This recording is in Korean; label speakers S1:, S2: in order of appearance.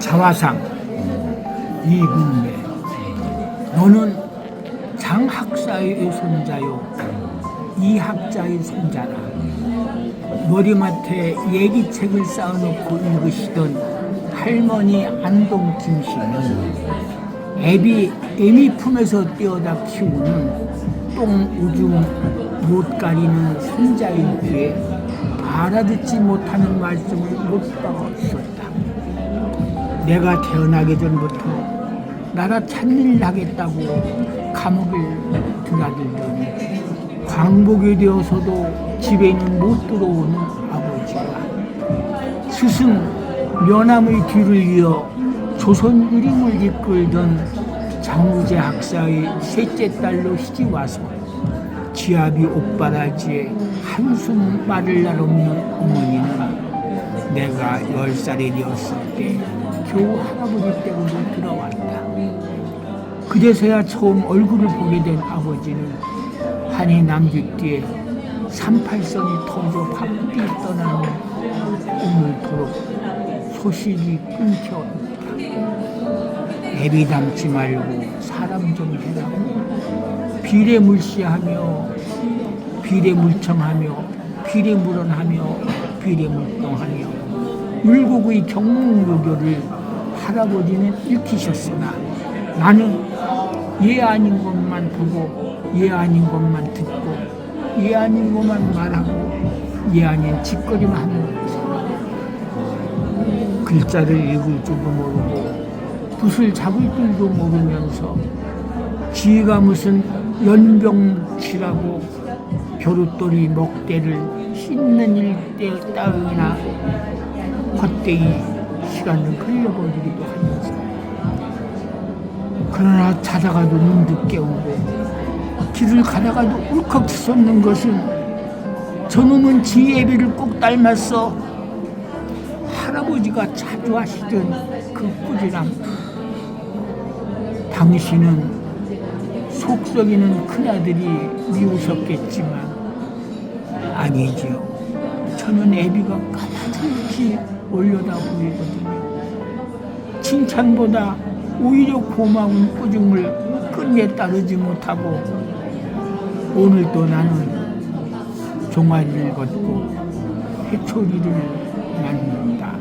S1: 자화상 이군배 너는 장학사의 손자요 이학자의 손자라 머리맡에 얘기책을 쌓아놓고 읽으시던 할머니 안동 김 씨는 애비 애미 품에서 떼어다 키우는 똥 오줌 못 가리는 손자에게 알아듣지 못하는 말씀을 못 박았었다. 내가 태어나기 전부터 나라 찾일 하겠다고 감옥을 드나들더니 광복이 되어서도 집에는 못 들어오는 아버지가 스승 면함의 뒤를 이어 조선 의림을 이끌던 장우재 학사의 셋째 딸로 시집 와서 지압이 옥바라지에 한숨 말을 날 없는 어머니는 내가 열 살이 되었을 때 겨우 할아버지 댁으로 들어왔다. 그제서야 처음 얼굴을 보게 된 아버지는 한해 남짓 뒤에 38선이 터져 바쁘게 떠나는 오늘도록 소식이 끊겨 있다. 애비 담지 말고 사람 좀 해라고 비례물시하며 비례물청하며 비례물언하며 비례물동하며 율곡의 경문무교를 할아버지는 읽히셨으나 나는 예 아닌 것만 보고 예 아닌 것만 듣고 예 아닌 것만 말하고 예 아닌 짓거리만 하는 사람 글자를 읽을 줄도 모르고 붓을 잡을 줄도 모르면서 지가 무슨 연병치라고 벼룩돌이 먹대를 씻는 일대 따위나 헛되이 시간을 흘려버리기도 하면서 그러나 자다가도 눈도 깨우고 길을 가다가도 울컥 솟는 것은 저놈은 지혜비를 꼭 닮았어 할아버지가 자주 하시던 그 꾸지람 당신은 속썩이는 큰아들이 미우셨겠지만 아니지요. 저는 애비가 가만히 올려다 보이거든요. 칭찬보다 오히려 고마운 꾸중을 끝내 따르지 못하고 오늘도 나는 종아리를 걷고 해초리를 낳는다.